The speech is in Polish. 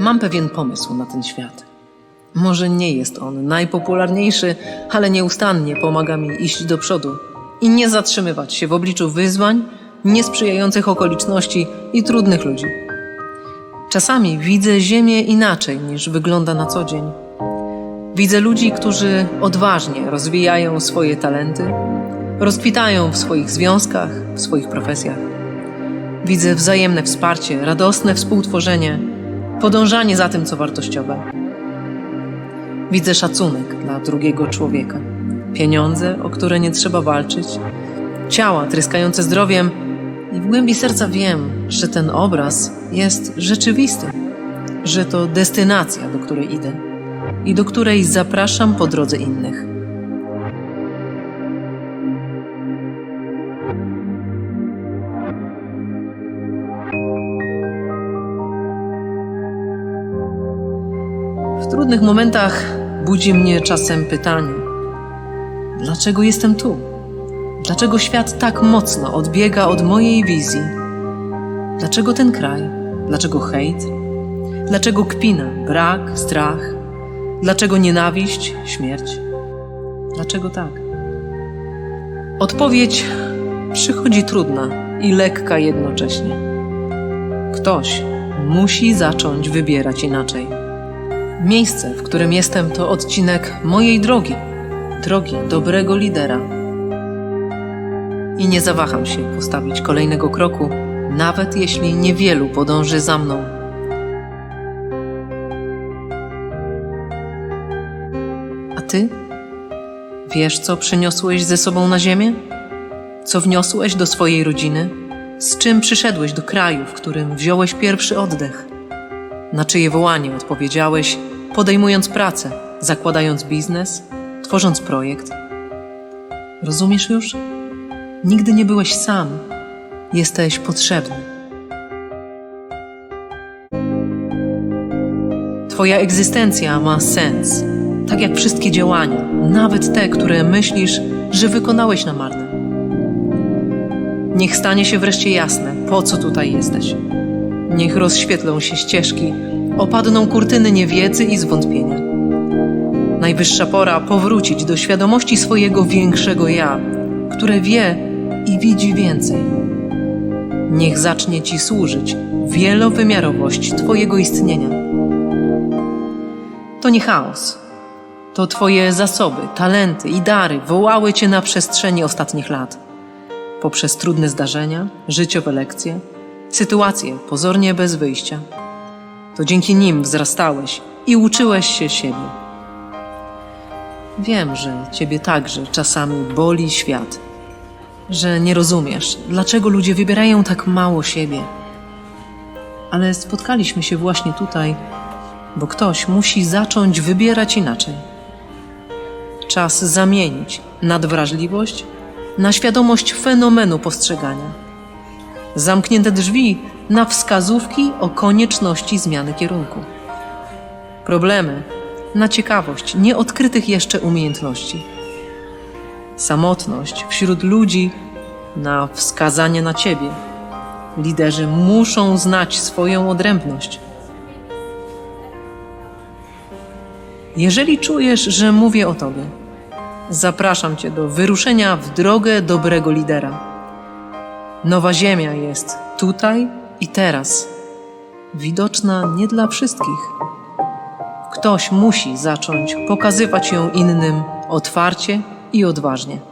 Mam pewien pomysł na ten świat. Może nie jest on najpopularniejszy, ale nieustannie pomaga mi iść do przodu i nie zatrzymywać się w obliczu wyzwań, niesprzyjających okoliczności i trudnych ludzi. Czasami widzę Ziemię inaczej niż wygląda na co dzień. Widzę ludzi, którzy odważnie rozwijają swoje talenty, rozkwitają w swoich związkach, w swoich profesjach. Widzę wzajemne wsparcie, radosne współtworzenie, podążanie za tym, co wartościowe. Widzę szacunek dla drugiego człowieka, pieniądze, o które nie trzeba walczyć, ciała tryskające zdrowiem. I w głębi serca wiem, że ten obraz jest rzeczywisty, że to destynacja, do której idę. I do której zapraszam po drodze innych. W trudnych momentach budzi mnie czasem pytanie: dlaczego jestem tu? Dlaczego świat tak mocno odbiega od mojej wizji? Dlaczego ten kraj? Dlaczego hejt? Dlaczego kpina, brak, strach? Dlaczego nienawiść, śmierć? Dlaczego tak? Odpowiedź przychodzi trudna i lekka jednocześnie. Ktoś musi zacząć wybierać inaczej. Miejsce, w którym jestem, to odcinek mojej drogi, drogi dobrego lidera. I nie zawaham się postawić kolejnego kroku, nawet jeśli niewielu podąży za mną. A ty? Wiesz, co przyniosłeś ze sobą na ziemię? Co wniosłeś do swojej rodziny? Z czym przyszedłeś do kraju, w którym wziąłeś pierwszy oddech? Na czyje wołanie odpowiedziałeś, podejmując pracę, zakładając biznes, tworząc projekt? Rozumiesz już? Nigdy nie byłeś sam. Jesteś potrzebny. Twoja egzystencja ma sens, tak jak wszystkie działania, nawet te, które myślisz, że wykonałeś na marne. Niech stanie się wreszcie jasne, po co tutaj jesteś. Niech rozświetlą się ścieżki, opadną kurtyny niewiedzy i zwątpienia. Najwyższa pora powrócić do świadomości swojego większego ja, które wie i widzi więcej. Niech zacznie Ci służyć wielowymiarowość Twojego istnienia. To nie chaos. To Twoje zasoby, talenty i dary wołały Cię na przestrzeni ostatnich lat. Poprzez trudne zdarzenia, życiowe lekcje, sytuacje pozornie bez wyjścia. To dzięki nim wzrastałeś i uczyłeś się siebie. Wiem, że Ciebie także czasami boli świat, że nie rozumiesz, dlaczego ludzie wybierają tak mało siebie. Ale spotkaliśmy się właśnie tutaj, bo ktoś musi zacząć wybierać inaczej. Czas zamienić nadwrażliwość na świadomość fenomenu postrzegania. Zamknięte drzwi na wskazówki o konieczności zmiany kierunku. Problemy na ciekawość nieodkrytych jeszcze umiejętności. Samotność wśród ludzi na wskazanie na ciebie. Liderzy muszą znać swoją odrębność. Jeżeli czujesz, że mówię o tobie, zapraszam cię do wyruszenia w drogę dobrego lidera. Nowa Ziemia jest tutaj i teraz, widoczna nie dla wszystkich. Ktoś musi zacząć pokazywać ją innym otwarcie i odważnie.